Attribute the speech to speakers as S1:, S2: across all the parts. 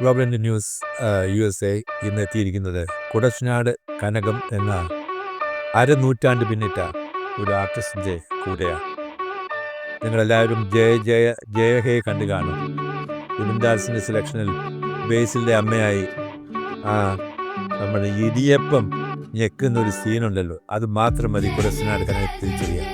S1: Global news U S A ഇന്ന് എത്തിയിരിക്കുന്നത് കുടശ്ശനാട് കനകം എന്ന അരനൂറ്റാണ്ട് പിന്നിട്ട ഒരു ആർട്ടിസ്റ്റിന്റെ കൂടെയാണ്. നിങ്ങളെല്ലാവരും ജയ ജയ ജയ ഹേ കണ്ടു കാണും. ബിബിൻദാസിന്റെ സെലക്ഷനിൽ ബേസിന്റെ അമ്മയായി ആ നമ്മുടെ ഇടിയപ്പം ഞെക്കുന്ന ഒരു സീനുണ്ടല്ലോ അത് മാത്രം മതി കുടശ്ശനാട് കനകത്തിൽ ചെയ്യാം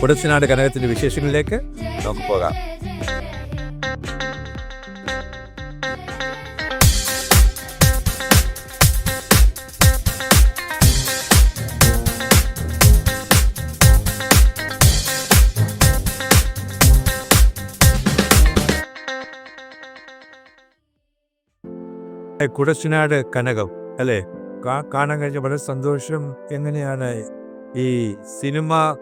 S1: കുടശ്ശനാട് കനകത്തിന്റെ വിശേഷങ്ങളിലേക്ക് നമുക്ക് പോകാം. കുടശനാട് കനകം അല്ലേ? കാണാൻ കഴിഞ്ഞ വളരെ സന്തോഷം. എങ്ങനെയാണ് ഈ സിനിമ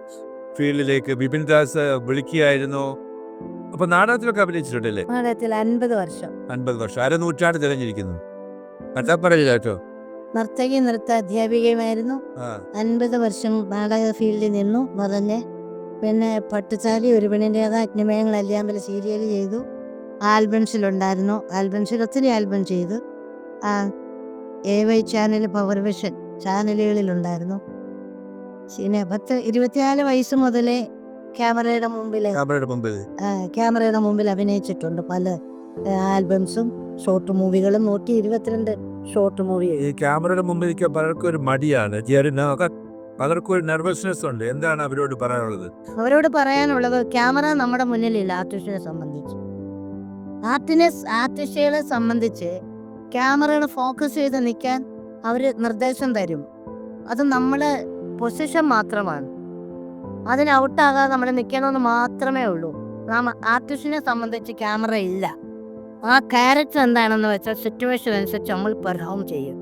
S1: ഫീൽഡിലേക്ക് ബിപിൻ ദാസ് വിളിക്കുകയായിരുന്നു? അപ്പൊ നാടകത്തിലൊക്കെ അഭിനയിച്ചിട്ടുണ്ടല്ലേ?
S2: നാടകത്തിൽ അൻപത് വർഷം.
S1: അൻപത് വർഷം. അരനൂറ്റാണ്ട് തിരഞ്ഞിരിക്കുന്നു. കണ്ടാ പറയില്ല കേട്ടോ.
S2: നർത്തകി നൃത്ത അധ്യാപികയുമായിരുന്നു. അൻപത് വർഷം നാടക ഫീൽഡിൽ നിന്നു. നിറഞ്ഞ് പിന്നെ പട്ടുചാലി ഒരു പെണ്ണിന്റെതാ അഗ്നിമയങ്ങൾ അല്ലാമ്പല സീരിയൽ ചെയ്തു. ആൽബംസിലുണ്ടായിരുന്നു. ആൽബംസിൽ ഒത്തിരി ആൽബം ചെയ്തു. ആ A Y channel power vision ചാനലുകളിലുണ്ടായിരുന്നു. പിന്നെ പത്ത് ഇരുപത്തിനാല് വയസ്സ് മുതലേ ക്യാമറയുടെ മുമ്പിൽ
S1: ക്യാമറയുടെ മുമ്പിൽ
S2: ക്യാമറയുടെ മുമ്പിൽ അഭിനയിച്ചിട്ടുണ്ട് പല ആൽബംസും ഷോർട്ട് മൂവികളും. നൂറ്റി ഇരുപത്തിരണ്ട് ഷോർട്ട് മൂവി.
S1: ഈ ക്യാമറയുടെ മുമ്പിൽ പലർക്കും ഒരു മടിയാണ്. പലർക്കും ഒരു നെർവസ്നെസ് ഉണ്ട്. എന്താണ് അവരോട് പറയാനുള്ളത്?
S2: അവരോട് പറയാനുള്ളത് ക്യാമറ നമ്മുടെ മുന്നിലില്ല ആർട്ടിസ്റ്റിനെ സംബന്ധിച്ച്. ആർട്ടിനെ ആർട്ടിസ്റ്റുകളെ സംബന്ധിച്ച് ക്യാമറയുടെ ഫോക്കസ് ചെയ്ത് നിൽക്കാൻ അവർ നിർദ്ദേശം തരും. അത് നമ്മളെ പൊസിഷൻ മാത്രമാണ്. അതിന് ഔട്ടാകാതെ നമ്മൾ നിൽക്കണമെന്ന് മാത്രമേ ഉള്ളൂ. നാം ആർട്ടിസ്റ്റിനെ സംബന്ധിച്ച് ക്യാമറ ഇല്ല. ആ ക്യാരക്ടർ എന്താണെന്ന് വെച്ചാൽ സിറ്റുവേഷൻ അനുസരിച്ച് നമ്മൾ പെർഫോം ചെയ്യും.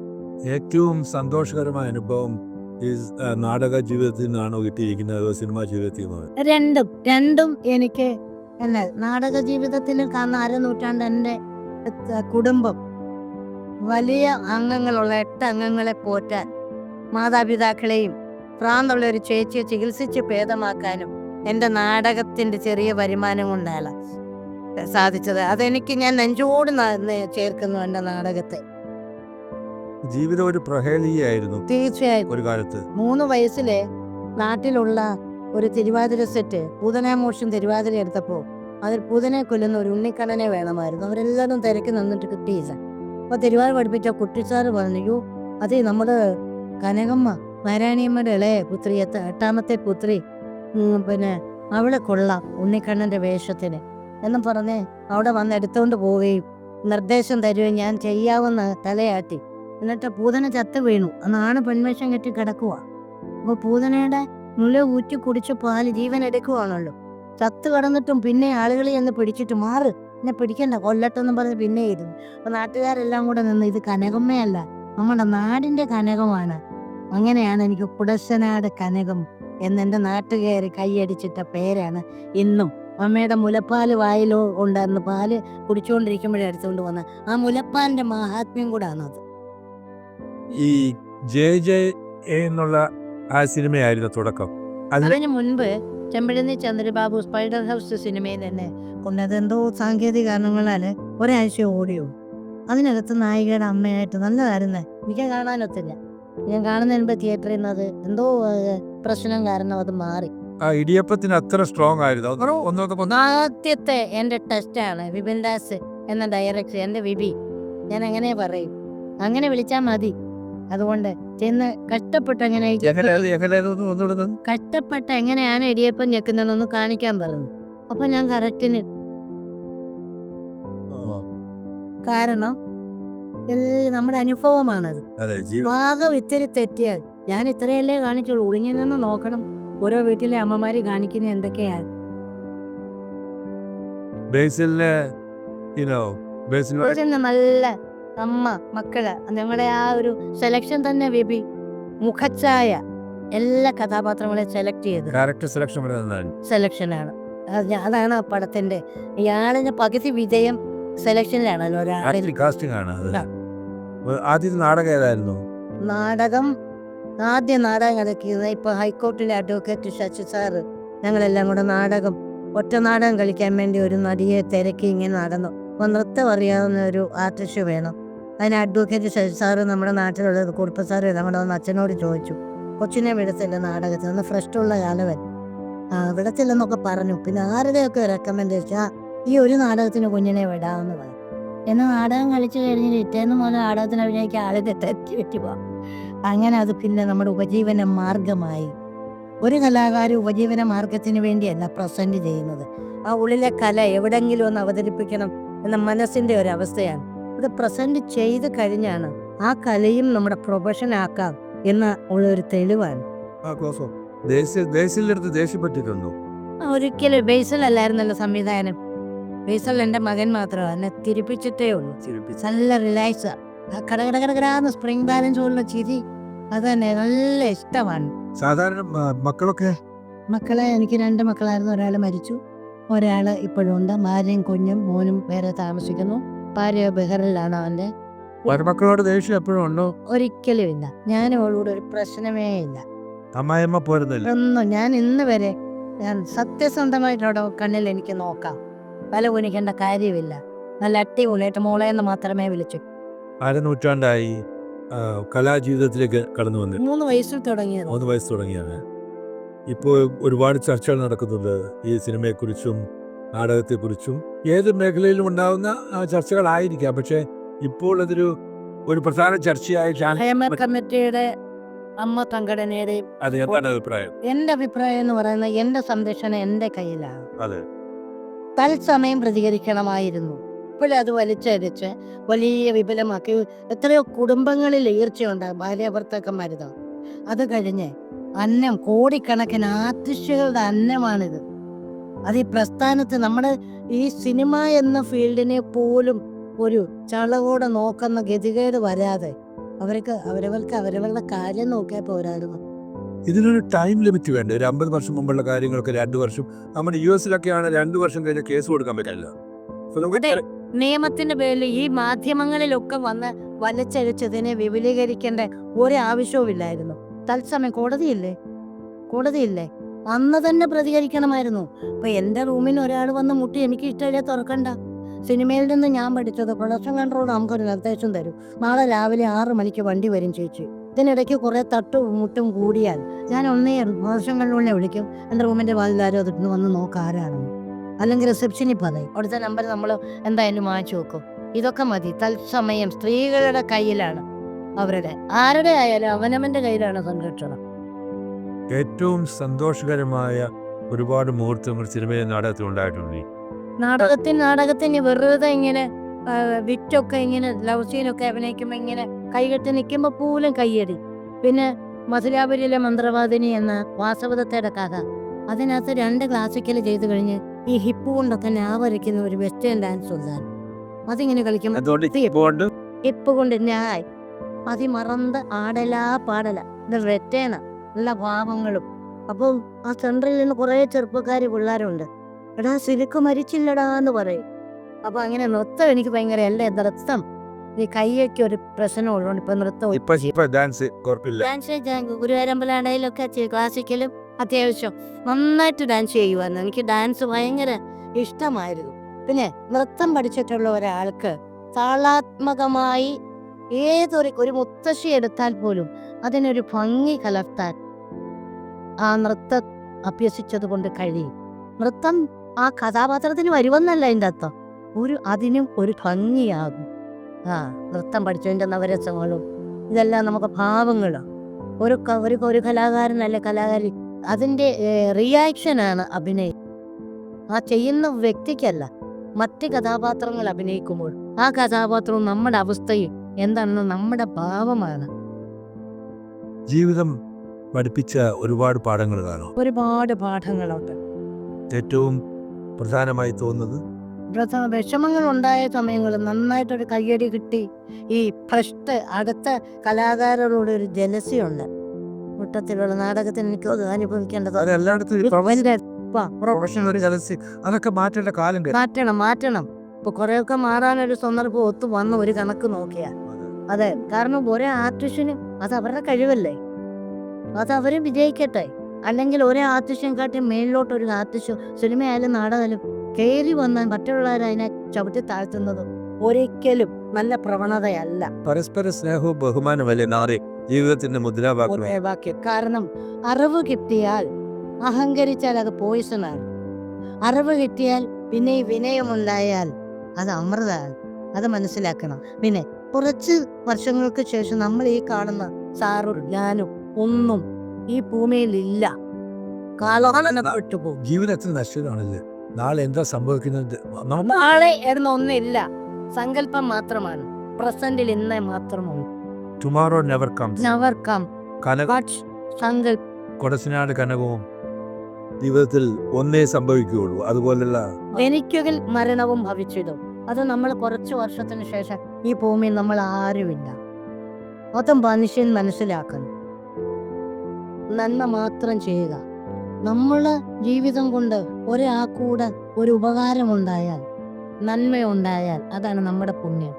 S1: ഏറ്റവും സന്തോഷകരമായ അനുഭവം നാടക ജീവിതത്തിൽ നിന്നാണോ കിട്ടിയിരിക്കുന്നത് സിനിമാ ജീവിതത്തിൽ
S2: രണ്ടും രണ്ടും എനിക്ക് എന്നാൽ നാടക ജീവിതത്തിൽ കാരണം അരനൂറ്റാണ്ട് എന്റെ കുടുംബം. വലിയ അംഗങ്ങളുള്ള എട്ട് അംഗങ്ങളെ പോറ്റാൻ മാതാപിതാക്കളെയും പ്രാന്തുള്ള ഒരു ചേച്ചിയെ ചികിത്സിച്ച് ഭേദമാക്കാനും എന്റെ നാടകത്തിന്റെ ചെറിയ വരുമാനം കൊണ്ടാണ് സാധിച്ചത്. അതെനിക്ക് ഞാൻ നെഞ്ചോട് ചേർക്കുന്നു എന്റെ നാടകത്തെ.
S1: ജീവിതം ഒരു പ്രഹേളിയായിരുന്നു
S2: തീർച്ചയായും.
S1: ഒരു കാലത്ത്.
S2: മൂന്ന് വയസ്സിലെ നാട്ടിലുള്ള ഒരു തിരുവാതിര സെറ്റ് പൂതനാമോഷം തിരുവാതിര എടുത്തപ്പോൾ അതിൽ പൂതനെ കൊല്ലുന്ന ഒരു ഉണ്ണിക്കണ്ണനെ വേണമായിരുന്നു. അവരെല്ലാവരും തിരക്കി നിന്നിട്ട് കിട്ടിയില്ല. അപ്പോൾ തിരുവാതിര പഠിപ്പിച്ച കുട്ടിച്ചാറ് പറഞ്ഞു അത് നമ്മൾ കനകമ്മ നാരായണിയമ്മയുടെ ഇളയ പുത്രി എത്ത എട്ടാമത്തെ പുത്രി പിന്നെ അവളെ കൊള്ളാം ഉണ്ണിക്കണ്ണന്റെ വേഷത്തിന്. എന്നും പറഞ്ഞ് അവിടെ വന്ന് എടുത്തുകൊണ്ട് പോവുകയും നിർദ്ദേശം തരുകയും ഞാൻ ചെയ്യാവുന്ന തലയാട്ടി. എന്നിട്ട് പൂതന ചത്ത് വീണു. അന്നാണ് പെൺവേഷം കെട്ടി കിടക്കുക അപ്പോൾ പൂതനയുടെ മുല ഊറ്റി കുടിച്ച് പാൽ ജീവൻ എടുക്കുവാണല്ലോ. ചത്ത് കടന്നിട്ടും പിന്നെ ആളുകളെ എന്ന് പിടിച്ചിട്ട് മാറ്. എന്നെ പിടിക്കണ്ട കൊല്ലട്ടെന്നും പറഞ്ഞ് പിന്നെ ഇരുന്നു. അപ്പൊ നാട്ടുകാരെല്ലാം കൂടെ നിന്ന് ഇത് കനകമ്മയല്ല നമ്മുടെ നാടിന്റെ കനകമാണ്. അങ്ങനെയാണ് എനിക്ക് കുടശനാട് കനകം എന്നെന്റെ നാട്ടുകാർ കൈയടിച്ചിട്ട പേരാണ് ഇന്നും. അമ്മയുടെ മുലപ്പാൽ വായിലോ ഉണ്ടായിരുന്നു പാൽ കുടിച്ചുകൊണ്ടിരിക്കുമ്പോഴേ അടിച്ചുകൊണ്ട് വന്ന ആ മുലപ്പാലിന്റെ മഹാത്മ്യം കൂടാണത്
S1: ഈ ജയ ജയ എന്നുള്ള ആ സിനിമയായിരുന്നു തുടക്കം.
S2: അതിന് മുൻപ് ചെമ്പഴന്നി ചന്ദ്രബാബു സ്പൈഡർ ഹൗസ് സിനിമയിൽ തന്നെ കൊണ്ടത് എന്തോ സാങ്കേതിക കാരണങ്ങളാൽ ഒരാഴ്ച ഓടിയോ. അതിനകത്ത് നായികയുടെ അമ്മയായിട്ട് നല്ലതായിരുന്നു. എനിക്ക് കാണാനൊത്തില്ല. ഞാൻ മുമ്പ് തിയേറ്ററിൽ നിന്ന് അത് എന്തോ പ്രശ്നം കാരണം അത് മാറി.
S1: ഇടിയപ്പത്തിന് അത്ര സ്ട്രോങ് ആയിരുന്നു.
S2: ആദ്യത്തെ എന്റെ ടെസ്റ്റാണ് വിപിൻ ദാസ് എന്ന ഡയറക്ടർ എന്റെ വിപി. ഞാൻ അങ്ങനെ പറയും. അങ്ങനെ വിളിച്ചാ മതി. അതുകൊണ്ട് ചെന്ന് കഷ്ടപ്പെട്ട് എങ്ങനെ കഷ്ടപ്പെട്ട് എങ്ങനെയാണ് ഇടിയപ്പം ഞെക്കുന്നതെന്ന് കാണിക്കാൻ പറഞ്ഞു. അപ്പൊ ഞാൻ കറക്റ്റിന് കാരണം നമ്മുടെ അനുഭവമാണത്. ഭാഗം ഇത്തിരി തെറ്റിയാൽ ഞാൻ ഇത്രയല്ലേ കാണിച്ചുള്ളൂ. ഒളിഞ്ഞു നിന്ന് നോക്കണം ഓരോ വീട്ടിലെ അമ്മമാര് കാണിക്കുന്ന എന്തൊക്കെയാ. നല്ല അമ്മ മക്കൾ ഞങ്ങളുടെ ആ ഒരു സെലക്ഷൻ തന്നെ ബേബി മുഖച്ചായ എല്ലാ കഥാപാത്രങ്ങളെ സെലക്ട് ചെയ്ത്.
S1: സെലക്ഷൻ
S2: സെലക്ഷനാണ് അതാണ് ആ പടത്തിന്റെ ഇയാളിന് പകുതി വിജയം സെലക്ഷനിലാണല്ലോ
S1: ആക്ച്വലി കാസ്റ്റിംഗ് ആണ് അത്. ആദ്യത്തെ നാടകം ഏതായിരുന്നു?
S2: നാടകം ആദ്യ നാടകം കളിക്കുന്നത് ഇപ്പൊ ഹൈക്കോർട്ടിലെ അഡ്വക്കേറ്റ് ശശി സാറ് ഞങ്ങളെല്ലാം കൂടെ നാടകം ഒറ്റ നാടകം കളിക്കാൻ വേണ്ടി ഒരു നടിയെ തിരക്കി ഇങ്ങനെ നടന്നു. അപ്പോൾ നൃത്തം അറിയാവുന്ന ഒരു ആർട്ടിസ്റ്റ് വേണം. അതിന് അഡ്വക്കേറ്റ് ശശി സാറ് നമ്മുടെ നാട്ടിലുള്ള കുറുപ്പ സാറ് നമ്മുടെ ഒന്ന് അച്ഛനോട് ചോദിച്ചു. കൊച്ചിനെ വിടത്തില്ല നാടകത്തിൽ നിന്ന് ഫ്രഷുള്ള കാലവൻ ആ വിടത്തില്ലെന്നൊക്കെ പറഞ്ഞു. പിന്നെ ആരുടെയൊക്കെ റെക്കമെൻഡേഷൻ ഈ ഒരു നാടകത്തിന് കുഞ്ഞിനെ വിടാമെന്ന് പറഞ്ഞു. എന്ന് നാടകം കളിച്ചു കഴിഞ്ഞ് പിറ്റേന്ന് മുതൽ നാടകത്തിന് അഭിനയിക്കാൻ ആളെ തെറ്റി പോകാം അങ്ങനെ അത് പിന്നെ നമ്മുടെ ഉപജീവന മാർഗമായി. ഒരു കലാകാരൻ ഉപജീവന മാർഗത്തിന് വേണ്ടിയല്ല പ്രസന്റ് ചെയ്യുന്നത്. ആ ഉള്ളിലെ കല എവിടെങ്കിലും ഒന്ന് അവതരിപ്പിക്കണം എന്ന മനസ്സിന്റെ ഒരു അവസ്ഥയാണ്. ഇത് പ്രസന്റ് ചെയ്ത് കഴിഞ്ഞാണ് ആ കലയും നമ്മുടെ പ്രൊഫഷൻ ആക്കാം എന്ന ഉള്ള ഒരു തെളിവാണ്. ഒരിക്കലും ബേസിലല്ലായിരുന്നല്ലോ സംവിധാനം ബേസൽ എന്റെ മകൻ മാത്രമാണ് എന്നെ തിരിപ്പിച്ചിട്ടേ ഉള്ളൂ. നല്ല റിലാക്സ് കടകടകടകടാന്ന് സ്പ്രിംഗ് ബാലൻസ് ഉള്ള ചിരി അത് തന്നെ നല്ല ഇഷ്ടമാണ്.
S1: സാധാരണ മക്കളൊക്കെ?
S2: മക്കളെ എനിക്ക് രണ്ട് മക്കളായിരുന്നു. ഒരാൾ മരിച്ചു. ഒരാൾ ഇപ്പോഴും ഉണ്ട് ഭാര്യയും കുഞ്ഞും മോനും വേറെ താമസിക്കുന്നു. ഭാര്യ ബഹറിലാണ് അവന്റെ.
S1: മരുമക്കളോട് ദേഷ്യം എപ്പോഴും ഉണ്ടോ?
S2: ഒരിക്കലും ഇല്ല. ഞാൻ അവളോട് ഒരു പ്രശ്നമേ ഇല്ല.
S1: അമ്മായിമ്മ പോരുന്നില്ല.
S2: ഒന്നും. ഞാൻ ഇന്ന് വരെ ഞാൻ സത്യസന്ധമായിട്ടവിടെ കണ്ണിൽ എനിക്ക് നോക്കാം. തല കുനിക്കേണ്ട കാര്യമില്ല. നല്ല അട്ടി അടിപൊളിയായിട്ട് മോളെ എന്ന് മാത്രമേ വിളിച്ചു.
S1: അരനൂറ്റാണ്ടായി കലാജീവിതത്തിലേക്ക് കടന്നു വന്നു.
S2: മൂന്ന് വയസ്സിൽ തുടങ്ങിയത്.
S1: മൂന്ന് വയസ്സ് തുടങ്ങിയാണ്. ഇപ്പോൾ ഒരുപാട് ചർച്ചകൾ നടക്കുന്നുണ്ട്. ഈ സിനിമയെക്കുറിച്ചും നാടകത്തെക്കുറിച്ചും. ഏത് മേഖലയിലും ഉണ്ടാകുന്ന ചർച്ചകളായിരിക്കാം. പക്ഷേ ഇപ്പോൾ അതൊരു ഒരു പ്രധാന ചർച്ചയായിട്ടാണ്
S2: കമ്മിറ്റിയുടെ അമ്മ
S1: സംഘടനയുടെ എന്താണ് അഭിപ്രായം
S2: എന്ന് പറയുന്നത് എന്റെ സംരക്ഷണം എന്റെ കയ്യിലാണ്.
S1: അതെ.
S2: തത്സമയം പ്രതികരിക്കണമായിരുന്നു. അത് വലിച്ചരിച്ച് വലിയ വിപുലമാക്കി. എത്രയോ കുടുംബങ്ങളിൽ ഈർച്ചയുണ്ടാകും ഭാര്യ അത് കഴിഞ്ഞ് അന്നം കോടിക്കണക്കിന് ആർട്ടിസ്റ്റുകളുടെ അന്നമാണിത്. അത് ഈ പ്രസ്ഥാനത്ത് നമ്മുടെ ഈ സിനിമ എന്ന ഫീൽഡിനെ പോലും ഒരു ചളവോടെ നോക്കുന്ന ഗതികേട് വരാതെ അവർക്ക് അവരവർക്ക് അവരവരുടെ കാര്യം നോക്കിയാൽ പോരായിരുന്നു.
S1: ഇതിനൊരു ടൈം ലിമിറ്റ് വേണ്ട? ഒരു അമ്പത് വർഷം മുമ്പുള്ള കാര്യങ്ങളൊക്കെ രണ്ട് വർഷം. നമ്മുടെ യു എസിലൊക്കെയാണ് രണ്ട് വർഷം കഴിഞ്ഞ കേസ് കൊടുക്കാൻ പറ്റില്ല.
S2: നിയമത്തിന്റെ പേരിൽ ഈ മാധ്യമങ്ങളിലൊക്കെ വന്ന് വലച്ചരിച്ചതിനെ വിപുലീകരിക്കേണ്ട ഒരു ആവശ്യവുമില്ലായിരുന്നു തത്സമയം കോടതിയില്ലേ? കോടതിയില്ലേ? അന്ന് തന്നെ പ്രതികരിക്കണമായിരുന്നു. അപ്പൊ എന്റെ റൂമിൽ ഒരാൾ വന്ന് മുട്ടി എനിക്ക് ഇഷ്ടമില്ല തുറക്കണ്ട. സിനിമയിൽ നിന്ന് ഞാൻ പഠിച്ചത് പ്രൊഡക്ഷൻ കൺട്രോൾ നമുക്കൊരു നിർദ്ദേശം തരും. നാളെ രാവിലെ ആറ് മണിക്ക് വണ്ടി വരും ചേച്ചി. ഇതിനിടയ്ക്ക് കുറേ തട്ടും മുട്ടും കൂടിയാൽ ഞാൻ ഒന്നേ വർഷങ്ങളിലൂടെ വിളിക്കും. എന്റെ റൂമിന്റെ വാതിലാരോ അതിട്ട് വന്ന് നോക്കാം ആരാണെന്ന് അല്ലെങ്കിൽ റിസപ്ഷനിൽ പറയും. അവിടുത്തെ നമ്പർ നമ്മൾ എന്തായാലും വാങ്ങിച്ചു വെക്കും. ഇതൊക്കെ മതി. തത്സമയം സ്ത്രീകളുടെ കയ്യിലാണ് അവരുടെ ആരുടെ ആയാലും അവനവന്റെ കയ്യിലാണ് സംരക്ഷണം
S1: ഏറ്റവും സന്തോഷകരമായ ഒരുപാട് മുഹൂർത്തങ്ങൾ സിനിമയിൽ നാടകത്തിൽ ഉണ്ടായിട്ടുണ്ട്.
S2: നാടകത്തിന് നാടകത്തിന് വെറുതെ ഇങ്ങനെ വിറ്റൊക്കെ ഇങ്ങനെ ലവ് സീനൊക്കെ അഭിനയിക്കുമ്പോൾ ഇങ്ങനെ കൈകെട്ടി നിൽക്കുമ്പോൾ പോലും കയ്യടി. പിന്നെ മധുരാപുരിയിലെ മന്ത്രവാദിനി എന്ന വാസവദത്തയുടെ കഥ അതിനകത്ത് രണ്ട് ക്ലാസിക്കൽ ചെയ്തു കഴിഞ്ഞ് ഈ ഹിപ്പ് കൊണ്ടൊക്കെ ഞാവരയ്ക്കുന്ന ഒരു വെസ്റ്റേൺ ഡാൻസ് ഉണ്ടായിരുന്നു അതിങ്ങനെ കളിക്കുമ്പോൾ ഹിപ്പ് കൊണ്ട്? ഞാൻ അതിമറന്ന് ആടലാ പാടല. ഇത് വെറ്റേന നല്ല ഭാവങ്ങളും. അപ്പം ആ സെൻട്രലിൽ നിന്ന് കുറേ ചെറുപ്പക്കാർ പിള്ളേരുണ്ട്. എടാ സിലുക്ക് മരിച്ചില്ലടാ എന്ന് പറയും. അപ്പൊ അങ്ങനെ നൃത്തം എനിക്ക് ഭയങ്കര അല്ലേ നൃത്തം ഈ കൈയൊക്കെ ഒരു പ്രശ്നമുള്ളതുകൊണ്ട് ഇപ്പൊ നൃത്തം
S1: ഇപ്പൊ ഇപ്പൊ ഡാൻസ് കുഴപ്പമില്ല
S2: ഡാൻസ് ഗുരുവാരമ്പലാണേലൊക്കെ ക്ലാസിക്കലും അത്യാവശ്യം നന്നായിട്ട് ഡാൻസ് ചെയ്യുമായിരുന്നു എനിക്ക് ഡാൻസ് ഭയങ്കര ഇഷ്ടമായിരുന്നു. പിന്നെ നൃത്തം പഠിച്ചിട്ടുള്ള ഒരാൾക്ക് താളാത്മകമായി ഏതൊരു ഒരു മുത്തശ്ശി എടുത്താൽ പോലും അതിനൊരു ഭംഗി കലർത്താൻ ആ നൃത്തം അഭ്യസിച്ചത് കൊണ്ട് കഴിയും. നൃത്തം ആ കഥാപാത്രത്തിന് വരുമെന്നല്ല അതിന്റെ അർത്ഥം. ഒരു അതിനും ഒരു ഭംഗിയാകും. ആ നൃത്തം പഠിച്ചതിന്റെ നവരസങ്ങളും ഇതെല്ലാം നമുക്ക് ഭാവങ്ങളാണ് ഒരു ഒരു ഒരു കലാകാരൻ അല്ലെ കലാകാരി അതിന്റെ റിയാക്ഷനാണ് അഭിനയം. ആ ചെയ്യുന്ന വ്യക്തിക്കല്ല മറ്റ് കഥാപാത്രങ്ങൾ അഭിനയിക്കുമ്പോൾ ആ കഥാപാത്രവും നമ്മുടെ അവസ്ഥയും എന്താണെന്ന് നമ്മുടെ ഭാവമാണ്.
S1: ജീവിതം പഠിപ്പിച്ച ഒരുപാട് പാഠങ്ങൾ കാണും.
S2: ഒരുപാട് പാഠങ്ങളുണ്ട്.
S1: ഏറ്റവും പ്രധാനമായി തോന്നുന്നത്
S2: പ്രഥമ വിഷമങ്ങൾ ഉണ്ടായ സമയങ്ങൾ നന്നായിട്ടൊരു കയ്യടി കിട്ടി. ഈ ഫസ്റ്റ് അടുത്ത കലാകാരനോട് ഒരു ജലസിയുണ്ട് കൂട്ടത്തിലുള്ള നാടകത്തിന് എനിക്ക് അത് അനുഭവിക്കേണ്ടത്
S1: അതൊക്കെ മാറ്റേണ്ട കാലം.
S2: മാറ്റണം മാറ്റണം. ഇപ്പൊ കുറെയൊക്കെ മാറാനൊരു സന്ദർഭം ഒത്തു വന്ന ഒരു കണക്ക് നോക്കിയാ. അതെ. കാരണം ഒരേ ആർട്ടിസ്റ്റിനും അത് അവരുടെ കഴിവല്ലേ? അത് അവരും വിജയിക്കട്ടെ. അല്ലെങ്കിൽ ഒരേ ആർട്ടിസ്റ്റിനെ കാട്ടി മേളിലോട്ട് ഒരു ആർട്ടിസ്റ്റ് സിനിമയായാലും നാടകമായാലും കയറി വന്ന് മറ്റുള്ളവർ അതിനെ ചവിട്ടി താഴ്ത്തുന്നത് ഒരിക്കലും നല്ല പ്രവണതയല്ല.
S1: പരസ്പര സ്നേഹവും ബഹുമാനമല്ലേ ജീവിതത്തിന്റെ മുദ്രാവാക്യം.
S2: വാക്യം കാരണം അറിവ് കിട്ടിയാൽ അഹങ്കരിച്ചാൽ അത് പോയിസണാണ് അറിവ് കിട്ടിയാൽ പിന്നെ ഈ വിനയമുണ്ടായാൽ അത് അമൃതാണ്. അത് മനസ്സിലാക്കണം. പിന്നെ കുറച്ച് വർഷങ്ങൾക്ക് ശേഷം നമ്മൾ ഈ കാണുന്ന സാറും ഞാനും ഒന്നും ഈ ഭൂമിയിൽ ഇല്ല. കാലോ വിട്ടുപോകും
S1: ജീവിതത്തിൽ നശ്വരമാണല്ലേ നാളെ എന്താ സംഭവിക്കുന്നത്?
S2: നാളെ എന്ന ഒന്നില്ല. സങ്കല്പം മാത്രമാണ്. പ്രസന്റിൽ ഇന്നേ മാത്രമാണ്
S1: tomorrow never comes
S2: never come സങ്കല്പം
S1: കൊടശനാട് കനകവും ജീവിതത്തിൽ ഒന്നേ സംഭവിക്കുകയുള്ളൂ. അതുപോലുള്ള
S2: എനിക്കൊകിൽ മരണവും ഭവിച്ചിടും. അത് നമ്മൾ കുറച്ച് വർഷത്തിന് ശേഷം ഈ ഭൂമിയിൽ നമ്മൾ ആരുമില്ല. മൊത്തം മനുഷ്യൻ മനസ്സിലാക്കണം. നന്മ മാത്രം ചെയ്യുക. നമ്മളെ ജീവിതം കൊണ്ട് ഒരാൾക്കൂടെ ഒരു ഉപകാരം ഉപകാരമുണ്ടായാൽ നന്മയുണ്ടായാൽ അതാണ് നമ്മുടെ പുണ്യം.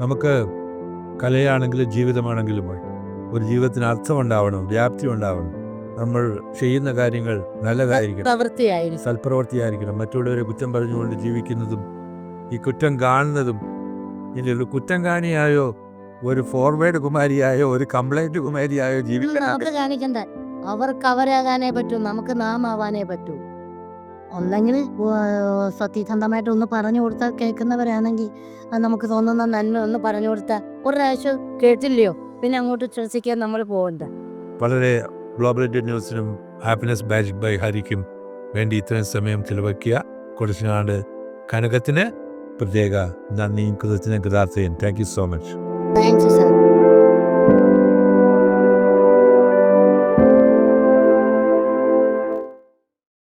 S1: നമുക്ക് കലയാണെങ്കിലും ജീവിതമാണെങ്കിലും ഒരു ജീവിതത്തിന് അർത്ഥമുണ്ടാവണം വ്യാപ്തി ഉണ്ടാവണം നമ്മൾ ചെയ്യുന്ന കാര്യങ്ങൾ നല്ലതായിരിക്കണം.
S2: പ്രവൃത്തിയായിരിക്കും
S1: സൽപ്രവൃത്തിയായിരിക്കണം. മറ്റുള്ളവരെ കുറ്റം പറഞ്ഞുകൊണ്ട് ജീവിക്കുന്നതും ഈ കുറ്റം കാണുന്നതും ഇനി ഒരു കുറ്റം കാണിയായോ ഒരു ഫോർവേഡ് കുമാരിയായോ ഒരു കംപ്ലൈന്റ് കുമാരിയായോ
S2: ജീവിക്കണം അവർക്ക് അവരാകാനേ പറ്റൂ നമുക്ക് നാം ആവാനേ പറ്റൂ. ഒന്നെങ്കിൽ സത്യസന്ധമായിട്ട് ഒന്ന് പറഞ്ഞു കൊടുത്താൽ കേൾക്കുന്നവരാണെങ്കിൽ നമുക്ക് തോന്നുന്ന നന്മ ഒന്ന് പറഞ്ഞു കൊടുത്താൽ ഒരു പ്രാവശ്യം കേട്ടില്ലയോ? പിന്നെ അങ്ങോട്ട് ശ്വസിക്കാൻ നമ്മൾ പോകണ്ട
S1: വളരെ ഗ്ലോബൽ ന്യൂസിനും ഹാപ്പിനെസ് ബാജിക് ബൈ ഹരിക്കും വേണ്ടി ഇത്രയും സമയം ചിലവാക്കിയ കുറച്ചുനാട് കനകത്തിന് പ്രത്യേക നന്ദിയും കൃതജ്ഞ കൃതാർത്ഥയും thank you so much
S2: thank you sir